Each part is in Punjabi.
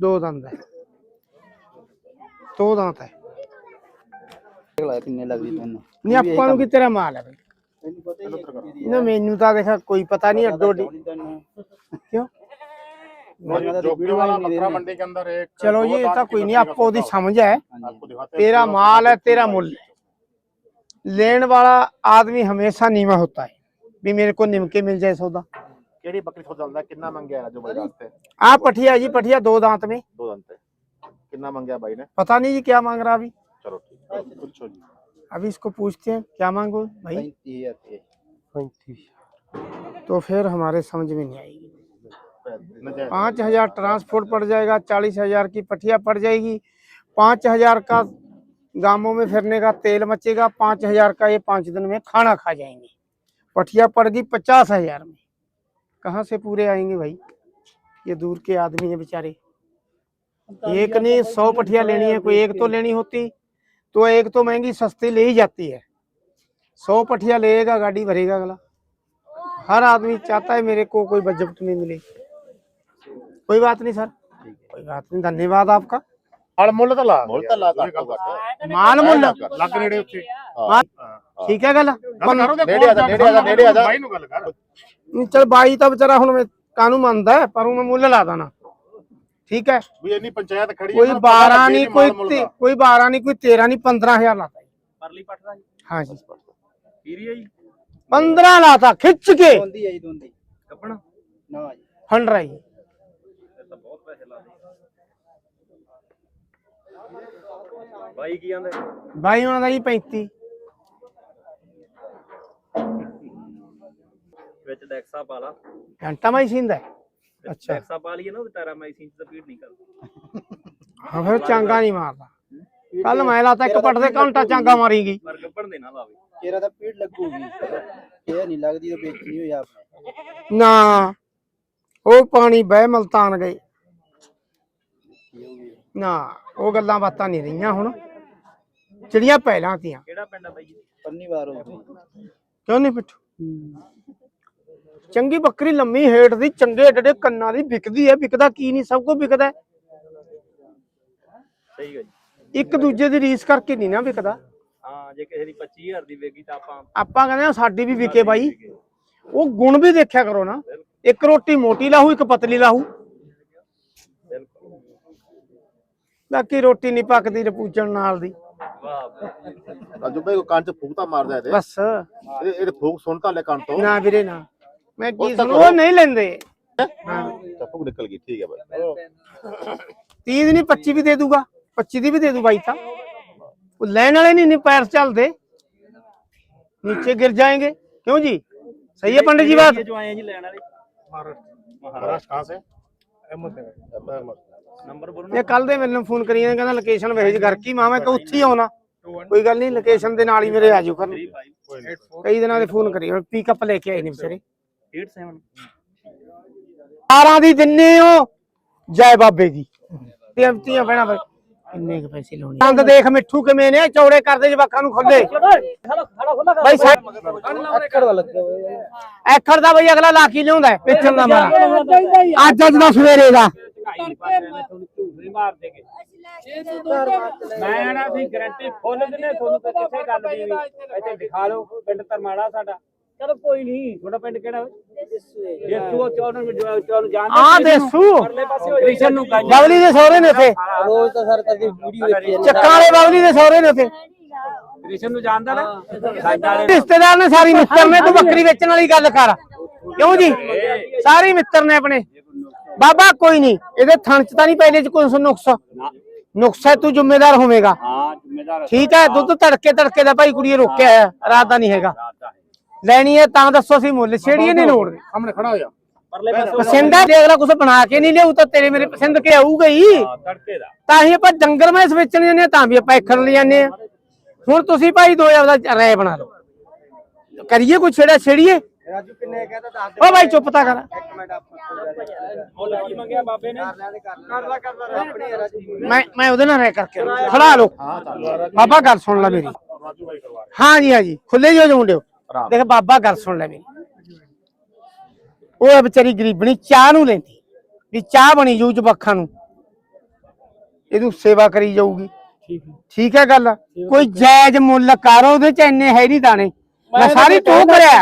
ਦੋ ਦੰਦ ਹੈ ਦੋ ਦੰਦ ਹੈ ਦੇਖ ਲੈ ਕਿੰਨੇ ਲੱਗਦੀ ਤੈਨੂੰ ਨਹੀਂ ਆਪਾਂ ਨੂੰ ਕੀ ਤੇਰਾ ਮਾਲ ਹੈ ਬਈ ਤੈਨੂੰ ਪਤਾ ਹੀ ਹੈ ਨਾ ਮੈਨੂੰ ਤਾਂ ਦੇਖਾ ਕੋਈ ਪਤਾ ਨਹੀਂ ਅੱਡੋ ਅੱਡੀ ਤੈਨੂੰ क्यों जोगी वाला बकरा मंडी के अंदर एक चलो दो ये दांत तो की कोई नहीं बकरी का आपको दी सौदा। समझ है आपको दिखाते हैं। तेरा माल है तेरा मूल्य है। लेने वाला आदमी हमेशा नीवा होता है भी मेरे को निमके मिल जाए सौदा सौदा चलदा है कितना मंगया है जो भाई रास्ते आ पठिया जी पठिया दो दांत में दो दंते कितना मंगया भाई ने पता नहीं जी क्या मांग रहा अभी चलो ठीक है पूछो जी अभी इसको पूछते हैं क्या मांगो भाई 35000 पैंतीस तो फिर हमारे समझ में नहीं आएगी नजायज पाँच हज़ार ट्रांसपोर्ट पड़ जाएगा चालीस हज़ार की पठिया पड़ जाएगी। पाँच हज़ार का गाँवों में फिरने का तेल मचेगा पाँच हज़ार का ये पाँच दिन में खाना खा जाएँगे। पठिया पड़ गई पचास हज़ार में। कहाँ से पूरे आएँगे भाई? ये दूर के आदमी है बेचारे। एक ने सौ पठिया लेनी है कोई एक तो लेनी होती तो एक तो महँगी सस्ती ले ही जाती है। सौ पठिया लेगा गाड़ी भरेगा अगला। हर आदमी चाहता है मेरे को कोई बजट नहीं मिले। कोई बात नहीं सर। कोई बात नहीं धन्यवाद आपका। ਅਣਮੁੱਲ ਤਾਂ ਲਾ ਮੁੱਲ ਤਾਂ ਚਲ ਬਾਈ ਤਾਂ ਵਿਚਾਰਾ ਹੁਣ ਮੈਂ ਕਾਨੂੰ ਮੰਨਦਾ ਪਰ ਉਹ ਮੁੱਲ ਲਾ ਦਾਣਾ ਠੀਕ ਹੈ? ਵੀ ਇੰਨੀ ਪੰਚਾਇਤ ਖੜੀ ਕੋਈ 12 ਨਹੀਂ ਕੋਈ ਤੇ- ਕੋਈ 12 ਨਹੀਂ ਕੋਈ 13 ਨਹੀਂ 15000 ਲਾਤਾ ਜੀ। ਪਰਲੀ ਪੱਟ ਜੀ। ਹਾਂਜੀ। ਪੀਰੀ ਆ ਜੀ। 15 ਲਾਤਾ ਖਿੱਚ ਕੇ। ਦੋਂਦੀ ਹੈ ਦੋਂਦੀ। ਕੱਪਣਾ? ਨਾ ਜੀ। 100 ਜੀ ਇਹ ਤਾਂ ਬਹੁਤ ਪੈਸੇ ਲਾਦੇ ਬਾਈ ਕੀ ਆਂਦਾ? ਬਾਈ ਉਹਨਾਂ ਦਾ ਜੀ 35 ਵਿੱਚ ਡੈਕਸਾ ਪਾ ਲਾ। ਕੈਂਟਾਮਾਈਸਿਨ ਦਾ ਹੈ? ਵਿੱਚ ਅੱਛਾ। ਡੈਕਸਾ ਪਾ ਲਈਏ ਨਾ ਉਹ ਟੈਰਾਮਾਈਸਿਨ ਚ ਸਪੀਡ ਨਹੀਂ ਕਰਦਾ। ਹਾਂ ਫਿਰ ਚਾਂਗਾ ਨਹੀਂ ਮਾਰਦਾ। ਕੱਲ ਮੈਂ ਲਾਤਾ ਇੱਕ ਪੱਟ ਦੇ ਘੰਟਾ ਚਾਂਗਾ ਮਾਰੀਗੀ। ਪਰ ਗੱਪੜ ਦੇ ਨਾ ਲਾਵੇ। ਤੇਰਾ ਤਾਂ ਪੀੜ ਲੱਗੂਗੀ। ਇਹ ਨਹੀਂ ਲੱਗਦੀ ਤਾਂ ਵੇਚਣੀ ਹੋਈ ਆਪਨੇ ਨਾ ਉਹ ਪਾਣੀ ਬਹਿ ਮਲਤਾਨ ਗਏ। ਨਾ ਉਹ ਗੱਲਾਂ ਬਾਤਾਂ ਨਹੀਂ ਰਹੀਆਂ ਹੁਣ। ਚਿੜੀਆਂ ਪਹਿਲਾਂ ਤੀਆਂ। ਕਿਹੜਾ ਪਿੰਡ ਆ ਬਾਈ ਜੀ? ਪੰਨੀ ਹੋ ਗਈ। ਨਹੀਂ ਪਿੱਠੂ? ਚੰਗੀ ਬੱਕਰੀ ਲੰਮੀ ਹੇਠ ਦੀ ਚੰਗੇ ਏਡੇ ਕੰਨਾਂ ਦੀ ਵਿਕਦੀ ਹੈ। ਵਿਕਦਾ ਕੀ ਨਹੀਂ ਸਭ ਕੁਝ ਵਿਕਦਾ ਹੈ। ਸਹੀ ਹੈ ਜੀ। ਇੱਕ ਦੂਜੇ ਦੀ ਰੀਸ ਕਰਕੇ ਨਹੀਂ ਨਾ ਵਿਕਦਾ। ਹਾਂ ਜੇ ਕਿਸੇ ਦੀ 25000 ਦੀ ਵੇਗੀ ਤਾਂ ਆਪਾਂ ਆਪਾਂ ਕਹਿੰਦੇ ਆ ਸਾਡੀ ਵੀ ਵਿਕੇ ਬਾਈ। ਉਹ ਗੁਣ ਵੀ ਦੇਖਿਆ ਕਰੋ ਨਾ। ਇੱਕ ਰੋਟੀ ਮੋਟੀ ਲਾਹੂ ਇੱਕ ਪਤਲੀ ਲਾਹੂ। ਬਿਲਕੁਲ। ਬਾਕੀ ਰੋਟੀ ਨਹੀਂ ਪੱਕਦੀ ਰਪੂਚਣ ਨਾਲ ਦੀ। ਵਾਹ ਵਾਹ। ਰਾਜੂ ਭਾਈ ਕੋ ਕੰਨ ਚ ਫੂਕ ਤਾਂ ਮਾਰਦਾ ਇਹਦੇ। ਬਸ। ਇਹ ਇਹ ਫੂਕ ਸੁਣਤਾ ਲੈ ਕੰਨ ਤੋਂ। ਨਾ ਵੀਰੇ ਨਾ। ਮੈਂ ਕੀ ਉਹ ਤਾਂ ਸੁਣੂ ਉਹ ਨਹੀਂ ਲੈਂਦੇ ਤਾਂ ਫੂਕ ਨਿਕਲ ਗਈ ਠੀਕ ਹੈ ਭਾਈ 30 ਦੀ ਨਹੀਂ 25 ਵੀ ਦੇ ਦੂਗਾ 25 ਦੀ ਵੀ ਦੇ ਦੂ ਬਾਈ ਤਾਂ ਉਹ ਲੈਣ ਵਾਲੇ ਨਹੀਂ ਨਹੀਂ ਪੈਰ ਚੱਲਦੇ नीचे गिर जाएंगे क्यों जी सही है पंडित जी बात ਇਹ ਜੋ ਆਏ ਆ ਜੀ ਲੈਣ ਵਾਲੇ महाराष्ट्र कहाँ से अहमदनगर ਨੰਬਰ ਬੋਲੋ ਇਹ ਕੱਲ ਦੇ ਮੈਨੂੰ ਫੋਨ ਕਰੀ ਜਾਂਦੇ ਕਹਿੰਦਾ ਲੋਕੇਸ਼ਨ ਭੇਜ ਘਰ ਕੀ ਮਾਂ ਮੈਂ ਕਿ ਉੱਥੇ ਹੀ ਆਉਣਾ ਕੋਈ ਗੱਲ ਨਹੀਂ ਲੋਕੇਸ਼ਨ ਦੇ ਨਾਲ ਹੀ ਮੇਰੇ ਆ ਜਾਓ ਕਰਨ ਕਈ ਦਿਨਾਂ ਦੇ ਫੋਨ ਕਰੀ ਪਿਕਅਪ ਲੈ ਕੇ ਆਏ ਨੇ ਵਿਚਾਰੇ 87 12 ਦੀ। ਦਿੰਨੇ ਹੋ? ਜੈ ਬਾਬੇ ਦੀ। ਤੇ ਅੰਤੀਆਂ ਭੈਣਾਂ ਬਈ ਕਿੰਨੇ ਕੁ ਪੈਸੇ ਲਾਉਣੇ? ਦੰਦ ਦੇਖ ਮਿੱਠੂ ਕਿਵੇਂ ਨੇ? ਚੌੜੇ ਕਰਦੇ ਜਵਾਕਾਂ ਨੂੰ ਖੋਲੇ। ਬਈ ਅੱਖਰ ਦਾ ਬਈ ਅਗਲਾ ਲਾ ਕੀ ਲਿਆਉਂਦਾ ਹੈ, ਵੇਚਣ ਦਾ ਮਾਰਾ ਅੱਜ ਅੱਜ ਦਾ ਸਵੇਰੇ ਦਾ। ਮੈਂ ਨਾ ਅਸੀਂ ਗਾਰੰਟੀ ਫੁੱਲ ਦਿੰਨੇ ਤੁਹਾਨੂੰ ਤਾਂ ਕਿਸੇ ਗੱਲ ਦੀ ਵੀ ਇੱਥੇ ਦਿਖਾ ਲਓ ਪਿੰਡ ਧਰਮਾੜਾ ਸਾਡਾ। ਚਲੋ ਕੋਈ ਨਹੀਂ। ਤੁਹਾਡਾ ਪਿੰਡ ਕਿਹੜਾ ਜੇਸੂ ਚੌਰਨ ਚੌਰਨ ਜਾਣਦੇ ਆ ਦੇਸੂ ਪਰਲੇ ਪਾਸੇ ਹੋ ਕ੍ਰਿਸ਼ਨ ਨੂੰ ਗਾਈ ਬਬਲੀ ਦੇ ਸਹੁਰੇ ਨੇ ਉੱਥੇ। ਰੋਜ਼ ਤਾਂ ਸਰ ਕਦੀ ਵੀਡੀਓ ਵੇਖੀ ਚੱਕਾਂ ਵਾਲੇ ਬਬਲੀ ਦੇ ਸਹੁਰੇ ਨੇ ਉੱਥੇ। ਕ੍ਰਿਸ਼ਨ ਨੂੰ ਜਾਣਦਾ ਨਾ? ਰਿਸ਼ਤੇਦਾਰ ਨੇ ਸਾਰੀ ਮਿੱਤਰ ਨੇ ਤੂੰ ਬੱਕਰੀ ਵੇਚਣ ਵਾਲੀ ਗੱਲ ਕਰ। ਕਿਉਂ ਜੀ? ਸਾਰੇ ਮਿੱਤਰ ਨੇ ਆਪਣੇ। ਬਾਬਾ ਕੋਈ ਨਹੀਂ। ਇਹਦੇ ਥਣ ਚ ਤਾਂ ਨਹੀਂ ਪਹਿਲੇ ਚ ਕੋਈ ਨੁਕਸ। ਨੁਕਸ ਹੈ ਤੂੰ ਜ਼ਿੰਮੇਦਾਰ ਹੋਵੇਂਗਾ। ਹਾਂ ਜ਼ਿੰਮੇਦਾਰ। ਠੀਕ ਹੈ ਦੁੱਧ ਤੜਕੇ ਤੜਕੇ ਦਾ ਭਾਈ ਕੁੜੀਏ ਰੋਕਿਆ ਹੈ। ਰਾਤ ਦਾ ਨਹੀਂ ਹੈਗਾ। ਲੈਣੀ ਹੈ ਤਾਂ ਦੱਸੋ ਅਸੀਂ ਮੁੱਲ ਛੇੜੀਏ ਨਹੀਂ ਲੋੜ। ਸਾਹਮਣੇ ਖੜਾ ਹੋ ਜਾ। ਪਸੰਦ ਹੈ ਜੇ ਅਗਲਾ ਕੁਝ ਬਣਾ ਕੇ ਨਹੀਂ ਲਿਆਉ ਤਾਂ ਤੇਰੇ ਮੇਰੇ ਪਸੰਦ ਕੇ ਆਊਗਾ ਹੀ। ਤਾਂ ਹੀ ਆਪਾਂ ਜੰਗਲ ਵਿੱਚ ਵੇਚਣ ਜਾਂਦੇ ਤਾਂ ਵੀ ਆਪਾਂ ਇਖਣ ਲਈ ਜਾਂਦੇ ਆ ਹੁਣ ਤੁਸੀਂ ਭਾਈ ਦੋ ਦਾ ਰਾਏ ਬਣਾ ਲਓ। ਕਰੀਏ ਕੋਈ ਛੇੜਾ ਛੇੜੀਏ? ਓ ਭਾਈ ਚੁੱਪ ਤਾਂ ਕਰ। ਮੈਂ ਮੈਂ ਉਹਦੇ ਨਾਲ ਰਾਏ ਕਰਕੇ ਖੜਾ ਲਓ। ਬਾਬਾ ਗੱਲ ਸੁਣ ਲੈ ਮੇਰੀ। ਹਾਂ ਜੀ ਹਾਂ ਜੀ ਖੁੱਲੇ ਜੋ ਜੋ ਮੁੰਡਿਓ। ਦੇਖ ਬਾਬਾ ਗੱਲ ਸੁਣ ਲੈ ਮੇਰੀ। ਉਹ ਵਿਚਾਰੀ ਗਰੀਬਣੀ ਚਾਹ ਨੂੰ ਲੈਂਦੀ। ਵੀ ਚਾਹ ਬਣੀ ਜੂ ਜਵਾਖਾਂ ਨੂੰ। ਇਹਨੂੰ ਸੇਵਾ ਕਰੀ ਜਾਊਗੀ। ਠੀਕ ਹੈ। ਗੱਲ? ਕੋਈ ਜਾਇਜ਼ ਮੁੱਲ ਕਰ ਉਹਦੇ ਚ ਇੰਨੇ ਹੈ ਨਹੀਂ ਦਾਣੇ। ਮੈਂ ਸਾਰੀ ਟੋ ਕਰਿਆ।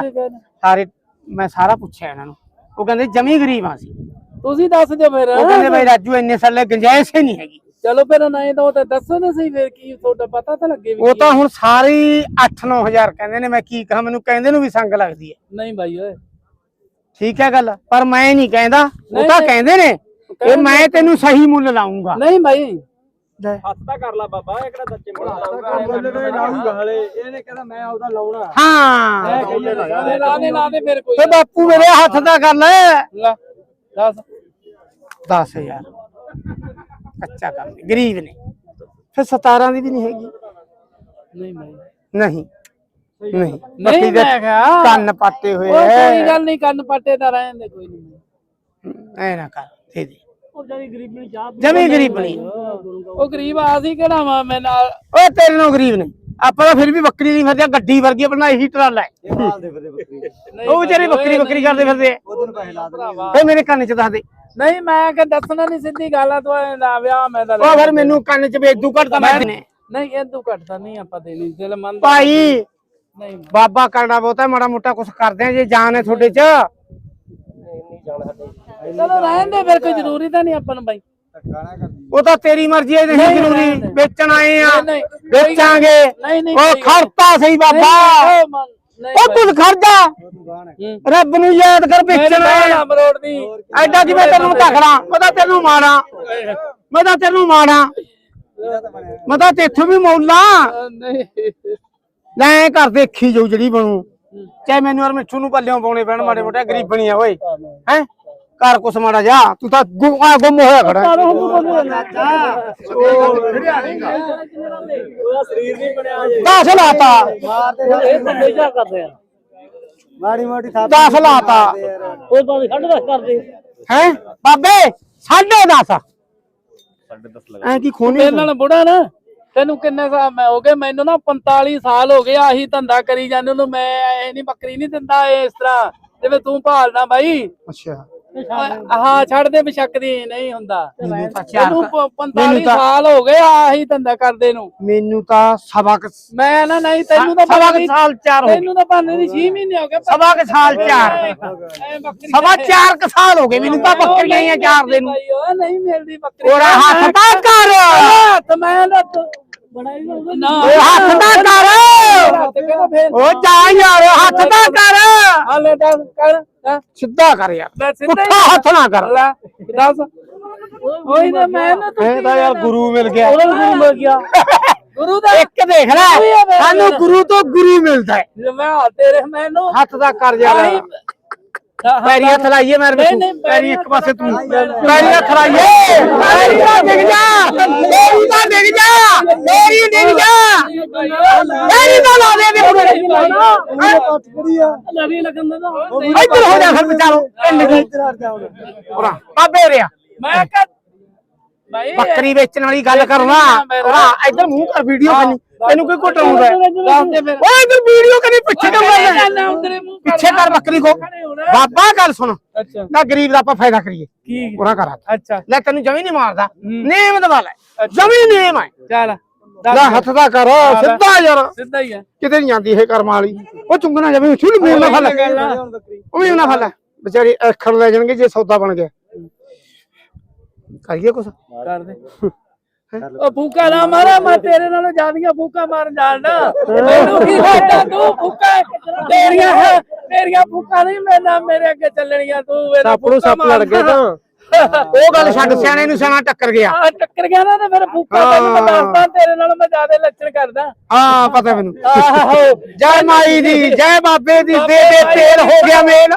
ਸਾਰੇ ਮੈਂ ਸਾਰਾ ਪੁੱਛਿਆ ਇਹਨਾਂ ਨੂੰ। ਉਹ ਕਹਿੰਦੇ ਜਮੀ ਗਰੀਬ ਆ ਸੀ ਤੁਸੀਂ ਦੱਸ ਦਿਓ ਫਿਰ। ਉਹ ਕਹਿੰਦੇ ਬਈ ਰਾਜੂ ਇੰਨੇ ਸਾਲੇ ਗੁੰਜਾਇਸ਼ ਹੀ ਨਹੀਂ ਹੈਗੀ। ਚਲੋ ਫਿਰ ਨਹੀਂ ਤਾਂ ਉਹ ਤਾਂ ਦੱਸੋ ਨਾ ਸਹੀ ਫਿਰ ਕੀ ਤੁਹਾਡਾ ਪਤਾ ਤਾਂ ਲੱਗੇ ਵੀ ਉਹ ਕੀ ਤਾਂ ਹੁਣ ਸਾਰੇ 8-9000 ਕਹਿੰਦੇ ਨੇ ਮੈਂ ਕੀ ਕਹਾਂ ਮੈਨੂੰ ਕਹਿੰਦੇ ਨੂੰ ਵੀ ਸੰਗ ਲੱਗਦੀ ਹੈ। ਨਹੀਂ ਭਾਈ ਓਏ। ਠੀਕ ਹੈ ਗੱਲ ਪਰ ਮੈਂ ਨਹੀਂ ਕਹਿੰਦਾ ਉਹ ਨਹੀਂ, ਤਾਂ ਨਹੀਂ। ਕਹਿੰਦੇ ਨੇ ਇਹ ਮੈਂ ਤੈਨੂੰ ਸਹੀ ਮੁੱਲ ਲਾਉਂਗਾ ਨਹੀਂ ਭਾਈ ਹੱਥ ਤਾਂ ਕਰ ਲਾ ਬਾਬਾ ਇਹ ਕਿਹੜਾ ਸੱਚੇ ਮੁੱਲ ਇਹਨੇ ਕਹਿੰਦਾ ਮੈਂ ਉਹਦਾ ਲਾਉਣਾ। ਹਾਂ। ਲਾ ਦੇ ਲਾ ਦੇ ਫਿਰ ਕੋਈ ਤੇ ਬਾਪੂ ਮੇਰੇ ਹੱਥ ਦਾ ਕਰ ਲੈ। ਲਾ ਦੱਸ। 10000 ਕੱਚਾ ਕੰਮ ਹੈ, ਗਰੀਬ ਨੇ। ਫਿਰ 17 ਦੀ ਵੀ ਨਹੀਂ ਹੈਗੀ। ਨਹੀਂ ਨਹੀਂ ਨਹੀਂ। ਨਹੀਂ ਬੱਤੀ ਦੇ ਮੈਂ ਕਿਹਾ ਕੰਨ ਪਾਟੇ ਹੋਏ ਉਹ ਕੋਈ ਐ ਗੱਲ ਨਹੀਂ ਕੰਨ ਪੱਟੇ ਤਾਂ ਰਹਿਣ ਕੋਈ ਨਹੀਂ ਐ ਨਾ ਕਰ ਦੇ ਦੇ। ਉਹ ਜਦੀ ਗਰੀਬ ਨੂੰ ਚਾਹ ਜਮੀ ਗਰੀਬ ਨਹੀਂ। ਉਹ ਗਰੀਬ ਆ ਸੀ ਕਿਹੜਾ ਵਾ ਮੈਂ ਨਾਲ ਓਏ ਤੇਰੇ ਨਾਲ ਗਰੀਬ ਨੇ। ਆਪਾਂ ਤਾਂ ਫਿਰ ਵੀ ਬੱਕਰੀ ਨਹੀਂ ਫਿਰਦੇ ਗੱਡੀ ਵਰਗੀ ਆਪਣਾ ਇਹੀ ਟਰਾਲਾ। ਹੈ ਇਹ ਮਾਲ ਦੇ ਫਿਰਦੇ ਬੱਕਰੀ ਨਹੀਂ ਉਹ ਵਿਚਾਰੇ ਬੱਕਰੀ ਬੱਕਰੀ ਕਰਦੇ ਫਿਰਦੇ ਆ। ਉਹਦੋਂ ਪੈਸੇ ਲਾ ਦੇਣਗੇ। ਫੇ ਮੇਰੇ ਕੰਨ 'ਚ ਦੱਸ ਦੇ। ਨਹੀਂ ਮੈਂ ਕਿ ਦੱਸਣਾ ਨਹੀਂ ਸਿੱਧੀ ਗੱਲ ਆ ਤੂੰ ਨਾ ਵਿਆਹ ਮੈਂ ਤਾਂ ਉਹ ਫਿਰ ਮੈਨੂੰ ਕੰਨ 'ਚ ਵੇਦੂ ਘਟਦਾ ਮੈਂ ਨੇ ਨਹੀਂ ਇਹ ਤੂੰ ਘਟਦਾ ਨਹੀਂ ਆਪਾਂ ਦੇਣੀ ਦਿਲ ਮੰਨ ਭਾਈ ਨਹੀਂ। ਬਾਬਾ ਕਰਨਾ ਬਹੁਤਾ ਮਾੜਾ ਮੋਟਾ ਕੁਝ ਕਰਦੇ ਆ ਜੇ ਜਾਨ ਹੈ ਤੁਹਾਡੇ 'ਚ। ਚਲੋ ਰਹਿਣ ਦੇ ਫਿਰ ਕੋਈ ਜ਼ਰੂਰੀ ਤਾਂ ਨਹੀਂ ਆਪਾਂ ਨੂੰ ਬਾਈ। ਉਹ ਤਾਂ ਤੇਰੀ ਮਰਜ਼ੀ ਹੈ ਨਹੀਂ ਜ਼ਰੂਰੀ। ਵੇਚਣ ਆਏ ਆ। ਵੇਚਾਂਗੇ। ਉਹ ਖੜਤਾ ਸਹੀ ਬਾਬਾ। ਉਹ। ਤੂੰ ਖਰਜਾ। ਰੱਬ ਨੂੰ ਯਾਦ ਕਰ ਵੇਚਣ ਆਏ ਬਾਹਲਾ ਆ ਮਰੋੜ ਦੀ। ਐਡਾ ਕਿਵੇਂ ਤੈਨੂੰ ਤਖੜਾ ਮੈਂ ਤਾਂ ਤੈਨੂੰ ਮਾਰਾਂ। ਮੈਂ ਤਾਂ ਤੈਨੂੰ ਮਾਰਾਂ। ਮੈਂ ਤਾਂ ਤੇਥੋਂ ਵੀ ਮੌਲਾ। ਲੈ ਘਰ ਦੇਖੀ ਜਾਊ ਜਿਹੜੀ ਬਣੂ। ਚਾਹੇ ਮੈਨੂੰ ਔਰ ਮਿੱਠੂ ਨੂੰ ਪੱਲਿਓਂ ਪਾਉਣੇ ਪੈਣ ਮਾੜੇ ਮੋਟੇ ਗਰੀਬਣੀ ਆ ਓਏ ਹੈ? ਘਰ ਕੁਛ ਮਾੜਾ ਜਾ ਤੂੰ ਤਾਂ ਗੁ- ਗੁੰਮ ਹੋਇਆ ਖੜਾ। ਹੈ। ਉਹਦਾ ਸਰੀਰ ਨਹੀਂ ਬਣਿਆ ਜੇ। ਦਸ ਲਾਤਾ। ਇਹ ਬੰਦੇ ਜਾ ਕਰਦੇ ਆ ਮਾੜੀ ਮੋਟੀ ਥਾਪ ਦਸ ਲਾਤਾ ਉਹ ਬੰਦੇ ਖੰਡ ਰਸ ਕਰਦੇ। ਹੈ? ਬਾਬੇ ਸਾਢੇ 10 ਸਾਢੇ 10 ਲਗਾ ਐ ਕੀ ਖੋਣੀ ਮੇਰੇ ਨਾਲ ਬੁੜਾ ਨਾ। ਤੈਨੂੰ ਕਿੰਨੇ ਸਾਲ ਮੈਂ ਹੋ ਗਏ ਮੈਨੂੰ ਨਾ 45 ਸਾਲ ਹੋ ਗਏ ਆਹੀ ਧੰਦਾ ਕਰੀ ਜਾਂਦੇ ਨੂੰ ਮੈਂ ਇਹ ਨਹੀਂ ਬੱਕਰੀ ਨਹੀਂ ਦਿੰਦਾ ਇਹ ਇਸ ਤਰ੍ਹਾਂ। ਜਿਵੇਂ ਤੂੰ ਭਾਲਦਾ ਬਾਈ। ਅੱਛਾ। ਹਾਂ ਛੱਡ ਦੇ ਬਸ਼ੱਕ ਦੀ ਨਹੀਂ ਹੁੰਦਾ। ਪ- 45 ਮੈਨੂੰ ਤਾਂ- ਸਾਲ ਹੋ ਗਏ ਆਹੀ ਧੰਦਾ ਕਰਦੇ ਨੂੰ। ਮੈਨੂੰ ਤਾਂ ਸਵਾ ਕੁ ਮੈਂ ਨਾ ਨਹੀਂ ਤੈਨੂੰ ਤਾਂ ਸਵਾ ਪਤਾ ਕੁ ਨਹੀਂ ਸਾਲ ਚਾਰ ਹੋ ਗਏ। ਤੈਨੂੰ ਤਾਂ ਭਾਵੇਂ ਦੀ 6 ਮਹੀਨੇ ਹੋ ਗਏ। ਸਵਾ ਕੁ ਸਾਲ ਚਾਰ। ਐ ਬੱਕਰੀ ਸਵਾ ਚਾਰ ਕੁ ਸਾਲ ਹੋ ਗਏ ਮੈਨੂੰ ਤਾਂ ਬੱਕਰੀਆਂ ਹੀ ਆ ਚਾਰ ਦੇ ਨੂੰ ਭਾਈ ਉਹ ਨਹੀਂ ਮਿਲਦੀ ਬੱਕਰੀ। ਉਹਦਾ ਹੱਥ ਤਾਂ ਕਰ। ਤਾਂ ਮੈਂ ਨਾ ਉਹ ਹੱਥ ਤਾਂ ਕਰ। ਹੱਥ ਕਿਹੜਾ ਫੇਰ। ਉਹ ਜਾ ਯਾਰ ਹੱਥ ਤਾਂ ਕਰ। ਹਾਲੇ ਤਾਂ ਕਰ ਹੈਂ? ਸਿੱਧਾ ਕਰ ਯਾਰ। ਲੈ ਸਿੱਧਾ ਹੀ ਪੁੱਠਾ ਹੱਥ ਨਾ ਕਰ। ਲੈ ਦੱਸ। ਉਹੀ ਤਾਂ ਮੈਂ ਨਾ ਤੂੰ ਇਹ ਤਾਂ ਯਾਰ ਗੁਰੂ ਮਿਲ ਗਿਆ। ਗੁਰੂ ਮਿਲ ਗਿਆ। ਗੁਰੂ ਦਾ ਇੱਕ ਦੇਖ ਲੈ ਸਾਨੂੰ ਗੁਰੂ ਤੋਂ ਗੁਰੂ ਮਿਲਦਾ ਹੈ। ਮੈਂ ਤੇਰੇ ਮੈਨੂੰ ਹੱਥ ਦਾ ਕਰ ਯਾਰ ਆਹੀ- ਪੈਰੀ ਹੱਥ ਲਾਈਏ ਮੇਰੇ ਨਹੀਂ, ਪੈਰੀ ਇੱਕ ਪਾਸੇ ਤੂੰ ਪੈਰੀ- ਪੈਰੀ ਹੱਥ ਲਾਈਏ। ਪੈਰੀ ਤਾਂ ਡਿੱਗ ਜਾ ਪੈਰੀ ਤਾਂ ਡਿੱਗ ਜਾ ਪੈਰੀ ਡਿੱਗ ਜਾ ਪੈਰੀ ਤਾਂ ਲਾ ਦੇ ਦੇ ਪੱਟ ਕਰੀ ਆ। ਨਵੀਂ ਲੱਗਣ ਦਾ ਇੱਧਰ ਹੋ ਜਾ ਫਿਰ ਵਿਚਾਰੋ ਪਿੰਡ ਦੀ। ਇੱਧਰ ਹਟ ਜਾ ਹੁਣ। ਉਰਾ ਬਾਬੇ ਰਿਆ ਮੈਂ ਕਹ ਭਾਈ ਬੱਕਰੀ ਵੇਚਣ ਵਾਲੀ ਗੱਲ ਕਰਨਾ ਉਰਾ ਇੱਧਰ ਮੂੰਹ ਕਰ ਵੀਡੀਓ ਕਰਨੀ। ਤੈਨੂੰ ਕੋਈ ਘਟਾਉਂਦਾ ਓਏ ਇੱਧਰ ਵੀਡੀਓ ਕਰੀ ਪਿੱਛੇ ਕਰ ਪਿੱਛੇ ਕਰ ਬੱਕਰੀ ਕੋ ਬਾਬਾ ਗੱਲ ਸੁਣ। ਨਾ ਗਰੀਬ ਦਾ ਆਪਾਂ ਫਾਇਦਾ ਕਰੀਏ। ਕੀ? ਉਰਾ ਕਰ। ਅੱਛਾ। ਲੈ ਤੈਨੂੰ ਜਮੀ ਨਹੀਂ ਮਾਰਦਾ। ਨੇਮ ਦਵਾ ਲੈ। ਜਮੀ ਨੇਮ ਹੈ ਚੱਲ। ਲੈ ਹੱਥ ਦਾ ਕਰ ਸਿੱਧਾ ਯਾਰ। ਸਿੱਧਾ ਹੀ ਆ। ਕਿਤੇ ਨਹੀਂ ਜਾਂਦੀ ਇਹ ਕਰਮ ਵਾਲੀ। ਉਹ ਚੁੰਗਣਾ ਜਾਵੇ ਛੁੱਲ ਮੇਲ ਨਾ ਫੜ ਲੈ ਹੁਣ ਬੱਕਰੀ ਉਹ ਵੀ ਨਾ ਫੜ ਲੈ ਵਿਚਾਰੀ ਅੱਖਰ ਲੈ ਜਾਣਗੇ ਜੇ ਸੌਦਾ ਬਣ ਗਿਆ। ਕਰੀਏ ਕੁਛ? ਕਰ ਦੇ। ਉਹ ਫੂਕਾ ਨਾ ਮਾਰਾ ਮੈਂ ਤੇਰੇ ਨਾਲੋਂ ਜ਼ਿਆਦੀਆਂ ਫੂਕਾ ਮਾਰਨ ਜਾਣਦਾ ਮੈਨੂੰ ਕੀ ਪਤਾ ਤੂੰ ਫੂਕਾ ਤੇਰੀਆਂ ਤੇਰੀਆਂ ਫੂਕਾ ਨਹੀਂ ਮੈਂ ਨਾ ਮੇਰੇ ਅੱਗੇ ਚੱਲਣੀਆਂ ਤੂੰ ਸੱਪ ਨੂੰ ਸੱਪ ਲੜ ਤਾਂ। ਉਹ ਗੱਲ ਛੱਡ ਸਿਆਣੇ ਨੂੰ ਸਿਆਣਾ ਟੱਕਰ ਗਿਆ। ਆ ਟੱਕਰ ਗਿਆ ਨਾ ਤੇ ਫਿਰ ਫੂਕਾ ਤੈਨੂੰ ਮੈਂ ਦੱਸਦਾ ਤੇਰੇ ਨਾਲੋਂ ਮੈਂ ਜ਼ਿਆਦਾ ਲੱਛਣ ਕਰਦਾ। ਹਾਂ ਪਤਾ ਮੈਨੂੰ। ਆਹੋ। ਜੈ ਮਾਈ ਦੀ ਜੈ ਬਾਬੇ ਦੀ ਦੇ ਦੇ ਤੇਲ ਹੋ ਗਿਆ ਮੇਲ।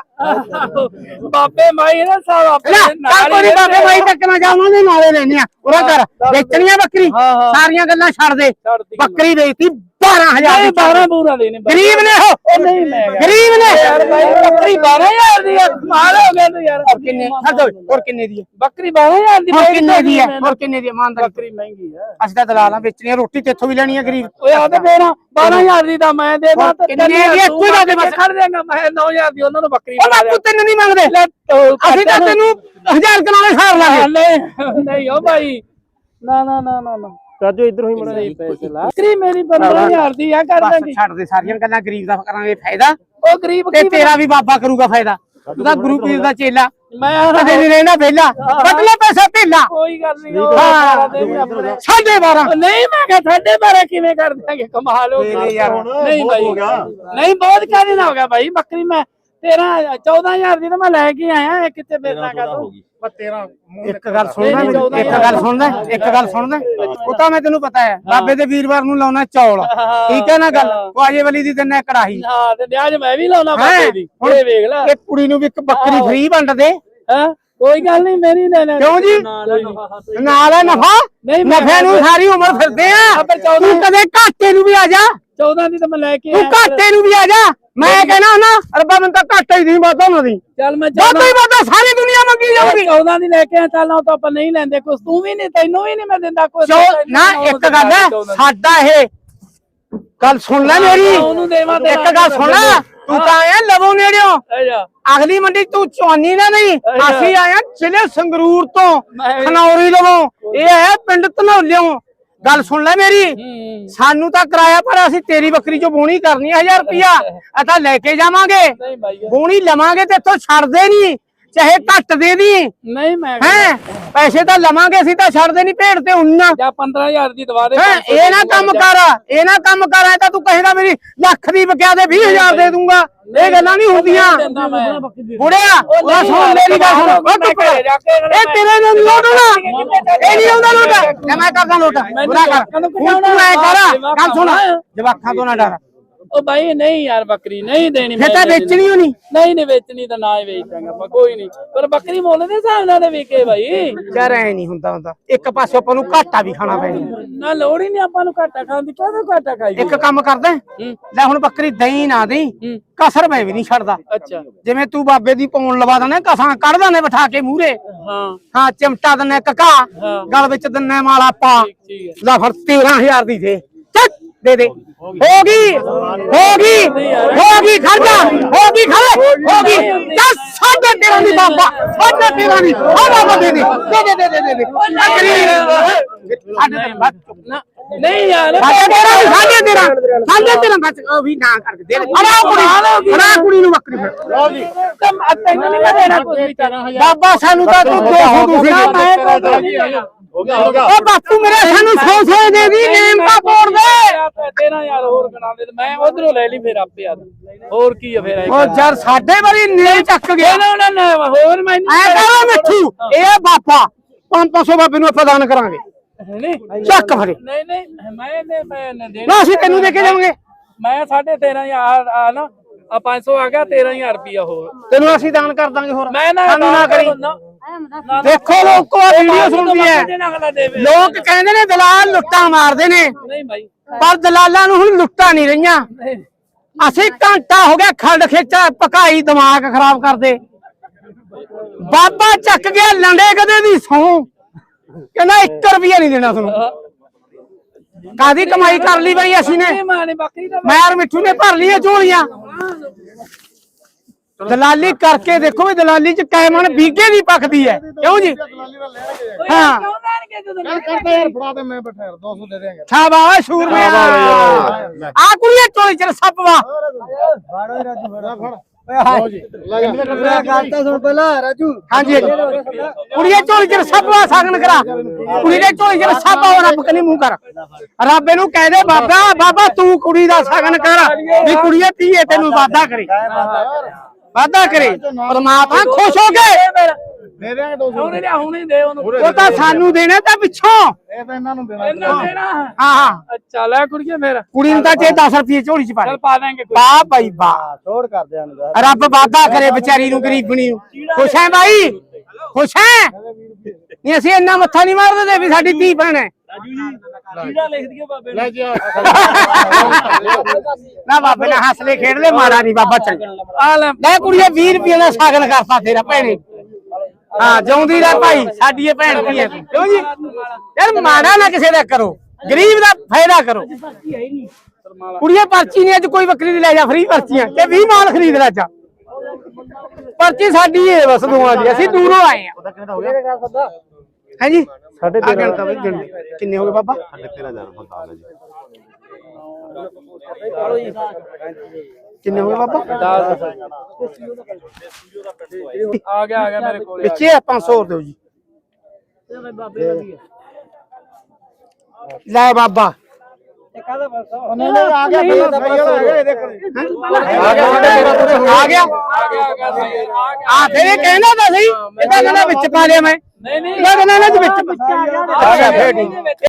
ਬਾਬੇ ਮਾਈ ਨਾ ਸਾਹਿਬ ਆਪਣੇ ਨਾਲ ਕੋਈ ਹੀ ਬਾਬੇ ਮਾਈ ਤੱਕ ਨਾ ਜਾ ਉਹਨਾਂ ਦੇ ਨਾਲੇ ਲੈਣੇ ਆ। ਉਹਦਾ ਕਰ ਵੇਚਣੀਆਂ ਬੱਕਰੀ। ਸਾਰੀਆਂ ਗੱਲਾਂ ਛੱਡ ਦੇ। ਬੱਕਰੀ ਵੇਚਤੀ 12000 ਨਹੀਂ ਦੀ 12 ਬੂਰਾ ਦੇ ਨੇ ਗਰੀਬ ਨੇ ਉਹ। ਉਹ ਨਹੀਂ ਮੈਂ ਕਿਹਾ। ਗਰੀਬ ਨੇ। ਯਾਰ ਭਾਈ ਬੱਕਰੀ 12000 ਦੀ ਆ। ਕਮਾਲ ਹੋ ਗਿਆ ਤੂੰ ਯਾਰ। ਹੋਰ ਕਿੰਨੇ? ਛੱਡ ਓਏ, ਹੋਰ ਕਿੰਨੇ ਦੀ ਹੈ ਬੱਕਰੀ 12000 ਦੀ ਹੋਰ ਪਈ ਕਿੰਨੇ ਦੀ ਹੈ ਮੈਨੂੰ। ਹੋਰ ਕਿੰਨੇ ਦੀ ਹੈ ਇਮਾਨਦਾਰੀ ਬੱਕਰੀ ਮਹਿੰਗੀ ਆ। ਅਸੀਂ ਤਾਂ ਦਲਾਲਾਂ ਵੇਚਣੀਆਂ ਰੋਟੀ ਤੇ ਇੱਥੋਂ ਵੀ ਲੈਣੀ ਹੈ ਗਰੀਬ? ਓਏ ਆ ਤੇ ਫੇਰ 12000 ਦੀ ਤਾਂ ਮੈਂ ਦੇਦਾ ਹੋਰ ਕਿੰਨੇ ਦੀ? ਇੱਕੋ ਹੀ ਦੇ ਬਸ। ਖੜ ਜਾਏਗਾ ਮੈਂ 9000 ਦੀ ਉਹਨਾਂ ਨੂੰ ਬੱਕਰੀ ਉਹ ਬਣਾ ਬਾਪੂ ਤੈਨੂੰ ਨਹੀਂ ਮੰਗਦੇ। ਅਸੀਂ ਤਾਂ ਤੈਨੂੰ ਹਜ਼ਾਰ ਕਨਾਲੇ ਸਾਰ ਲਾਂਗੇ। ਨਹੀਂ ਨਹੀਂ ਓ ਭਾਈ ਨਾ ਨਾ ਨਾ ਨਾ। ਰਾਜੂ ਇਧਰੋਂ ਹੀ ਮੜਾ ਨਹੀਂ ਪੈਸੇ ਲਾ। ਬੱਕਰੀ ਮੇਰੀ 15000 ਦੀ ਆ ਕਰ ਦਾਂਗੇ। ਛੱਡ ਦੇ ਸਾਰੀਆਂ ਗੱਲਾਂ ਗਰੀਬ ਦਾ ਕਰਾਂਗੇ ਫਾਇਦਾ। ਉਹ ਗਰੀਬ ਤੇ ਕੀ ਤੇਰਾ ਵੀ ਬਾਬਾ ਕਰੂਗਾ ਫਾਇਦਾ। ਤੂੰ ਤਾਂ ਗੁਰੂ ਪੀਰ ਦਾ ਚੇਲਾ। ਮੈਂ ਕਦੇ ਨਹੀਂ ਰਹਿਣਾ ਵਿਹਲਾ। ਕੱਢ ਲੈ ਪੈਸਾ ਢੇਲਾ। ਕੋਈ ਗੱਲ ਨਹੀਂ ਹਾਂ। ਸਾਢੇ 12 ਉਹ ਨਹੀਂ ਮੈਂ ਕਿਹਾ ਸਾਡੇ ਬਾਰੇ ਕਿਵੇਂ ਕਰ ਦਾਂਗੇ ਕਮਾਲ ਹੋ ਯਾਰ ਨਹੀਂ ਭਾਈ ਨਹੀਂ ਬਹੁਤ ਕਾਹਦੇ ਨਾਲ ਹੋ ਗਿਆ ਭਾਈ ਬੱਕਰੀ ਮੈਂ 13 14000 ਦੀ ਤਾਂ ਮੈਂ ਲੈ ਕੇ ਆਇਆ ਇਹ ਕਿੱਥੇ ਵੇਚਣਾ ਕਰ ਤੂੰ ਇੱਕ ਗੱਲ ਸੁਣਦਾ ਨਹੀਂ, ਮੈਨੂੰ, ਚੌਦਾਂ ਇੱਕ ਹਜ਼ਾਰ। ਗੱਲ ਸੁਣਦਾ ਇੱਕ ਗੱਲ ਸੁਣਦਾ। ਉਹ ਤਾਂ ਮੈਂ ਤੈਨੂੰ ਪਤਾ ਹੈ ਬਾਬੇ ਦੇ ਵੀਰਵਾਰ ਨੂੰ ਲਾਉਣਾ ਚੌਲ। ਠੀਕ ਹੈ ਨਾ ਗੱਲ? ਉਹ ਆਜੇ ਵਾਲੀ ਦੀ ਦਿਨ ਕੜਾਹੀ। ਹਾਂ ਤੇ ਅੱਜ ਮੈਂ ਵੀ ਲਾਉਣਾ ਹੈਂ? ਬਾਬੇ ਦੀ। ਹੁਣ ਇਹ ਵੇਖ ਲੈ। ਇਹ ਕੁੜੀ ਨੂੰ ਵੀ ਇੱਕ ਬੱਕਰੀ ਫ੍ਰੀ ਵੰਡ ਦੇ। ਹਾਂ? ਕੋਈ ਗੱਲ ਨਹੀਂ ਮੇਰੀ ਲੈ ਲੈ ਕਿਉਂ ਜੀ? ਕੋਈ ਨੀ। ਨਾਲ ਹੈ ਨਫਾ। ਨਹੀਂ, ਮੈਂ- ਨਫੇ ਨੂੰ ਸਾਰੀ ਉਮਰ ਫਿਰਦੇ ਆ। ਆ, ਪਰ ਚੌਦਾਂ- ਤੂੰ ਕਦੇ ਘਾਟੇ ਨੂੰ ਵੀ ਆ ਜਾ। 14 ਦੀ ਤਾਂ ਮੈਂ ਲੈ ਕੇ ਤੂੰ ਆਇਆ ਘਾਟੇ ਨੂੰ ਵੀ ਆ ਜਾ। ਮੈਂ ਕਹਿਣਾ ਨਾ ਰੱਬਾ ਮੈਨੂੰ ਤਾਂ ਘਾਟਾ ਹੀ ਨਹੀਂ ਵਾਦਾ ਉਹਨਾਂ ਦੀ। ਚੱਲ ਮੈਂ ਵਾਦਾ ਹੀ ਵਾਦਾ ਸਾਰੀ ਦੁਨੀਆ ਮੰਗੀ ਜਾਊਗੀ। 14 ਦੀ ਲੈ ਕੇ ਆਇਆ ਚੱਲ ਨਾ ਤਾਂ ਆਪਾਂ ਨਹੀਂ ਲੈਂਦੇ ਕੁਛ। ਤੂੰ ਵੀ ਨਹੀਂ ਤੈਨੂੰ ਵੀ ਨਹੀਂ ਮੈਂ ਦਿੰਦਾ ਕੁਛ। ਨਾ ਇੱਕ ਗੱਲ ਹੈ ਸਾਡਾ ਇਹ ਗੱਲ ਸੁਣ ਲੈ ਮੇਰੀ। ਇੱਕ ਗੱਲ ਸੁਣ ਲੈ। ਤੂੰ ਤਾਂ ਆਇਆ ਲਵੋ ਨੇੜਿਓ। ਅਗਲੀ ਮੰਡੀ ਤੂੰ ਚੌਨੀ ਨਾ ਨਹੀਂ। ਅਸੀਂ ਆਏ ਆ ਜ਼ਿਲ੍ਹੇ ਸੰਗਰੂਰ ਤੋਂ ਖਨੌਰੀ ਲਵੋ। ਇਹ ਹੈ ਪਿੰਡ ਧਨੌਲਿਓ। ਗੱਲ ਸੁਣ ਲੈ ਮੇਰੀ। ਸਾਨੂੰ ਤਾਂ ਕਿਰਾਇਆ ਪਰ ਅਸੀਂ ਤੇਰੀ ਬੱਕਰੀ ਚੋਂ ਬੋਣੀ ਕਰਨੀ ਹੈ 1000 ਰੁਪਿਆ ਤਾਂ ਲੈ ਕੇ ਜਾਵਾਂਗੇ। ਬੋਣੀ ਲਵਾਂਗੇ ਤੇ ਇੱਥੋਂ ਛੱਡਦੇ ਨਹੀਂ। ਚਾਹੇ ਘੱਟ ਦੇ ਦੀ ਨਹੀਂ ਮੈਂ ਹੈ? ਪੈਸੇ ਤਾਂ ਲਵਾਂਗੇ ਅਸੀਂ ਤਾਂ ਛੱਡਦੇ ਨਹੀਂ ਭੇਡ ਤੇ ਉੰਨਾ ਜਾਂ 15000 ਦੀ ਦਵਾ ਦੇ ਹੈਂ, 500 ਇਹ ਨਾ ਕੰਮ ਕਰ ਇਹ ਨਾ ਕੰਮ ਕਰ ਐ ਤਾਂ ਤੂੰ ਕਹੇਗਾ ਮੇਰੀ ਲੱਖ ਦੀ ਬਕਿਆ ਦੇ 20000 ਦੇ ਦੂੰਗਾ। ਇਹ ਗੱਲਾਂ ਨਹੀਂ ਹੁੰਦੀਆਂ। ਦਿੰਦਾ ਮੈਂ। ਬੁੜਿਆ ਉਹ ਸੁਣ ਮੇਰੀ ਗੱਲ ਸੁਣ। ਉਹ ਚੁੱਪ ਕਰ। ਇਹ ਤੇਰੇ ਨਾਲ ਲੋਟ ਹੋਣਾ। ਇਹ ਨਹੀਂ ਆਉਂਦਾ ਲੋਟ। ਮੈਂ ਕਰਦਾ ਲੋਟ। ਬੁਰਾ ਕਰ। ਹੁਣ ਤੂੰ ਐ ਕਰ। ਗੱਲ ਸੁਣ। ਜਵਾਖਾਂ ਤੋਂ ਨਾ ਡਰ। ਉਹ ਭਾਈ ਨਹੀਂ ਯਾਰ ਬੱਕਰੀ ਨਹੀਂ ਦੇਣੀ ਫਿਰ ਤਾਂ ਵੇਚਣੀ ਹੋਣੀ। ਨਹੀਂ ਨਹੀਂ ਵੇਚਣੀ ਤਾਂ ਨਾ ਹੀ ਵੇਚ ਦਾਂਗਾ ਆਪਾਂ ਕੋਈ ਨਹੀਂ। ਪਰ ਬੱਕਰੀ ਮੁੱਲ ਦੇ ਹਿਸਾਬ ਨਾਲ ਤੇ ਵਿਕੇ ਭਾਈ ਯਾਰ ਐ ਨਹੀਂ ਹੁੰਦਾ ਹੁੰਦਾ। ਇੱਕ ਪਾਸੇ ਆਪਾਂ ਨੂੰ ਘਾਟਾ ਵੀ ਖਾਣਾ ਪੈਣਾ। ਨਾ ਲੋੜ ਹੀ ਨਹੀਂ ਆਪਾਂ ਨੂੰ ਘਾਟਾ ਖਾਣ ਦੀ ਕਾਹਦਾ ਘਾਟਾ ਖਾਈ ਇੱਕ ਕੰਮ ਕਰਦਾ। ਲੈ ਹੁਣ ਬੱਕਰੀ ਦਹੀਂ ਨਾ ਦੇਈ ਕਸਰ ਮੈਂ ਵੀ ਨਹੀਂ ਛੱਡਦਾ। ਅੱਛਾ। ਜਿਵੇਂ ਤੂੰ ਬਾਬੇ ਦੀ ਪੌਣ ਲਵਾ ਦਨੇ ਕਸਾਂ ਕੱਢਦਾ ਨੇ ਬਿਠਾ ਕੇ ਮੂਹਰੇ। ਹਾਂ। ਹਾਂ ਚਿਮਟਾ ਦਨੇ ਕਕਾ। ਗਲ ਵਿੱਚ ਦਨੇ ਮਾਲਾ ਪਾ। ਲੈ ਫਿਰ 13000 ਦੀ ਦੇ। ਦੇ ਦੇ। ਹੋ ਗਈ ਹੋ ਗਈ ਹੋ ਗਈ ਖਰਚਾ ਹੋ ਗਈ ਖੜੇ ਹੋ ਗਈ ਚੱਲ ਸਾਢੇ 13 ਦੀ ਬਾਬਾ ਸਾਢੇ 13 ਦੀ ਆ ਬਾਬਾ ਦੇ ਦੇ। ਦੇ ਦੇ ਦੇ ਦੇ ਦੇ ਸਾਢੇ 13 ਬਸ ਨਾ। ਨਹੀਂ ਯਾਰ। ਸਾਢੇ 13 ਦੀ ਸਾਢੇ 13 ਸਾਢੇ 13 ਬਸ ਉਹ ਵੀ ਨਾ ਕਰਕੇ ਦੇ। ਦੇ ਅੜਾ ਕੁੜੀ ਅੜਾ ਕੁੜੀ ਨੂੰ ਬੱਕਰੀ ਫਿਰ। ਲਓ ਜੀ। ਤਮ ਤੈਨੂੰ ਨਹੀਂ ਮੈਂ ਦੇਣਾ ਕੁਝ ਵੀ। ਤੇਰਾ ਬਾਬਾ ਸਾਨੂੰ ਤਾਂ ਤੂੰ 200 ਦੂਸਰੇ ਨਾ ਮੈਂ ਕੋਈ ਨਹੀਂ ਦੇਣਾ। ਹੋ ਗਿਆ ਹੋ ਗਿਆ। ਉਹ ਬਾਪੂ ਮੇਰੇ ਸਾਨੂੰ 100 100 ਦੇ ਦੀ ਨੇਮ ਕਾ ਬੋੜ ਦੇ। ਤੇਰਾ ਯਾਰ ਹੋਰ ਗਣਾ ਦੇ ਤੇ ਮੈਂ ਉਧਰੋਂ ਲੈ ਲਈ ਫਿਰ ਆਪੇ ਆ। ਹੋਰ ਕੀ ਆ ਫਿਰ ਐ ਉਹ ਯਾਰ ਸਾਡੇ ਵਾਲੀ ਨੇ ਚੱਕ ਗਿਆ। ਨਾ ਨਾ ਨਾ ਹੋਰ ਮੈਨੂੰ ਐ ਕਹਾਂ ਮਿੱਠੂ। ਇਹ ਬਾਪਾ। 500 ਬਾਬੇ ਨੂੰ ਆਪਾਂ ਦਾਨ ਕਰਾਂਗੇ। ਨਹੀਂ ਚੱਕ ਫੜੇ। ਨਹੀਂ ਨਹੀਂ ਮੈਂ ਨੇ ਮੈਂ ਨੇ ਦੇਣਾ ਨਾ ਅਸੀਂ ਤੈਨੂੰ ਦੇ ਕੇ ਜਾਵਾਂਗੇ। ਮੈਂ 13500 ਆ ਨਾ ਆ 500 ਆ ਗਿਆ 13000 ਰੁਪਿਆ ਹੋਰ। ਤੈਨੂੰ ਅਸੀਂ ਦਾਨ ਕਰ ਦਾਂਗੇ ਹੋਰ। ਮੈਂ ਨਾ ਸਾਨੂੰ ਨਾ ਕਰੀ। ਨਾ। ਦੇਖੋ ਲੋਕੋ ਵੀਡੀਓ ਸੁਣਦੀ ਹੈ। ਨਾ ਅਗਲਾ ਦੇਵੇ। ਲੋਕ ਕਹਿੰਦੇ ਨੇ ਦਲਾਲ ਲੁੱਟਾਂ ਮਾਰਦੇ ਨੇ। ਨਹੀਂ ਭਾਈ ਪਰ ਦਲਾਲਾਂ ਨੂੰ ਹੁਣ ਲੁੱਟਾਂ ਨਹੀਂ ਰਹੀਆਂ। ਨਹੀਂ। ਅਸੀਂ ਘੰਟਾ ਹੋ ਗਿਆ ਖੰਡ ਖੇਚਾ ਪਕਾਈ ਦਿਮਾਗ ਖਰਾਬ ਕਰਦੇ। ਬਾਬਾ ਚੱਕ ਗਿਆ ਲੰਡੇ ਕਦੇ ਦੀ ਸੌ ਕਹਿੰਦਾ 1 ਰੁਪਿਆ ਨਹੀਂ ਦੇਣਾ ਤੁਹਾਨੂੰ। ਕਾਦੀ ਕਮਾਈ ਕਰ ਲਈ ਬਈ ਅਸੀਂ ਨੇ? ਮੈਂ ਔਰ ਮਿੱਠੂ ਨੇ ਭਰ ਲਈਆਂ ਝੋਲੀਆਂ। ਦਲਾਲੀ ਕਰਕੇ ਦੇਖੋ ਵੀ ਦਲਾਲੀ ਚ ਕੈ ਮਨ ਬੀਗੇ ਦੀ ਪੱਕਦੀ ਹੈ। ਕਿਉਂ ਜੀ? ਹਾਂ। ਕਿਉਂ ਲੈਣਗੇ ਜਦੋਂ ਕਰਦਾ ਯਾਰ ਫੜਾ ਦੇ ਮੈਂ ਬਠੇਰ 200 ਦੇ ਦੇਂਗੇ ਸ਼ਾਬਾਸ਼ ਸ਼ੂਰਮਿਆ ਆ ਕੁੜੀਏ ਝੋਲੀ ਚ ਸੱਪ ਵਾ ਫੜੋ ਰਾਜੂ ਫੜਾ। ਲਗਾ। ਗੱਲ ਤਾਂ ਸੁਣ ਪਹਿਲਾਂ ਰਾਜੂ। ਹਾਂਜੀ ਹਾਂਜੀ। ਕੁੜੀਏ ਝੋਲੀ ਚ ਸੱਪ ਵਾ ਸਾਗਨ ਕਰਾ। ਕੁੜੀ ਦੇ ਝੋਲੀ ਚ ਆ ਰੱਬ ਕਨੀ ਮੂੰਹ ਕਰ। ਰੱਬ ਇਹਨੂੰ ਕਹਿ ਦੇ ਬਾਬਾ ਬਾਬਾ ਤੂੰ ਕੁੜੀ ਦਾ ਸਾਗਨ ਕਰ। ਵੀ ਕੁੜੀਏ ਧੀਏ ਤੈਨੂੰ ਵਾਦਾ ਕਰੇ। ਵਾਦਾ ਕਰੇ। ਪਰਮਾਤਮਾ ਖੁਸ਼ ਹੋ ਕੇ ਦੇ ਦੇਂਗੇ 200 ਹੁਣੇ ਲਿਆ? ਹੁਣੇ ਦੇ ਉਹਨੂੰ। ਉਹ ਤਾਂ ਸਾਨੂੰ ਦੇਣੇ ਤਾਂ ਪਿੱਛੋਂ। ਇਹ ਤਾਂ ਇਹਨਾਂ ਨੂੰ ਦੇਣਾ ਇੰਨਾ ਦੇਣਾ ਹਾਂ? ਹਾਂ ਅੱਛਾ ਲੈ ਕੁੜੀਏ ਮੇਰਾ ਕੁੜੀ ਨੂੰ ਤਾਂ ਜੇ 10 ਰੁਪਏ ਝੋਲੀ ਚ ਪਾ ਚੱਲ ਪਾ ਦਾਂਗੇ ਕੋਈ ਵਾਹ ਭਾਈ ਵਾਹ ਛੋੜ ਕਰ ਦੇ ਨੂੰ ਰੱਬ ਵਾਦਾ ਕਰੇ ਵਿਚਾਰੀ ਨੂੰ ਗਰੀਬਣੀ ਨੂੰ। ਖੁਸ਼ ਹੈ ਭਾਈ ਖੁਸ਼ ਹੈ? ਨਹੀਂ ਅਸੀਂ ਇੰਨਾ ਮੱਥਾ ਨਹੀਂ ਮਾਰਦੇ ਤੇ ਵੀ ਸਾਡੀ ਧੀ ਭੈਣ ਹੈ। ਰਾਜੂ ਜੀ ਕਿਹੜਾ ਲਿਖ ਦਈਏ ਬਾਬੇ ਨੂੰ। ਲੈ ਜੀ ਨਾ ਬਾਬੇ ਨਾਲ ਹੱਸਲੇ ਖੇਡਲੇ ਮਾੜਾ ਨਹੀਂ ਬਾਬਾ ਚੱਲ ਆ ਲੈ। ਲੈ ਕੁੜੀਏ 20 ਰੁਪਏ ਦਾ ਸਾਗਨ ਕਰਤਾ ਤੇਰਾ ਭੈਣੇ। ਹਾਂ ਜਿਉਂਦੀ ਰਹਿ ਭਾਈ। ਸਾਡੀ ਇਹ ਭੈਣ ਧੀ ਹੈ। ਕਿਉਂ ਜੀ? ਯਾਰ ਮਾੜਾ ਨਾ ਕਿਸੇ ਦਾ ਕਰੋ। ਗਰੀਬ ਦਾ ਫਾਇਦਾ ਕਰੋ। ਕੁੜੀਏ ਪਰਚੀ ਨਹੀਂ ਅੱਜ ਕੋਈ ਬੱਕਰੀ ਦੀ ਲੈ ਜਾ ਫ੍ਰੀ ਪਰਚੀਆਂ। ਤੇ 20 ਮਾਲ ਖਰੀਦ ਲੈ ਜਾ। ਪਰਚੀ ਸਾਡੀ ਹੈ ਬਸ ਦੋਵਾਂ ਦੀ। ਅਸੀਂ ਦੂਰੋਂ ਆਏ ਆ ਹਾਂਜੀ? ਸਾਢੇ ਆ ਗਿਣਤਾ ਬਈ ਗਿਣ ਕਿੰਨੇ ਹੋ ਗਏ ਬਾਬਾ? ਸਾਢੇ 13000 ਬੰਦਾ ਜੀ। ਕਿੰਨੇ ਹੋ ਗਏ ਬਾਬਾ? ਆ ਗਿਆ ਆ ਗਿਆ ਮੇਰੇ ਕੋਲ। ਵਿੱਚੇ ਆ 500 ਹੋਰ ਦਿਓ ਜੀ। ਲੈ ਬਾਬਾ। ਨਹੀਂ ਨਹੀਂ ਆ ਗਿਆ ਤਾਂ ਆ। ਗਿਆ ਇਹਦੇ ਕੋਲ। ਆ ਗਿਆ ਆ ਗਿਆ ਆ ਫਿਰ ਇਹ ਕਹਿੰਦਾ ਤਾਂ ਸਹੀ ਇਹਦਾ ਕਹਿੰਦਾ ਵਿੱਚ ਪਾ ਲਿਆ ਮੈਂ। ਨਹੀਂ ਨਹੀਂ। ਇਹਦਾ ਕਹਿੰਦਾ ਇਹਨਾਂ ਦੇ ਵਿੱਚ ਆ ਗਿਆ ਫੇਰ ਠੀਕ।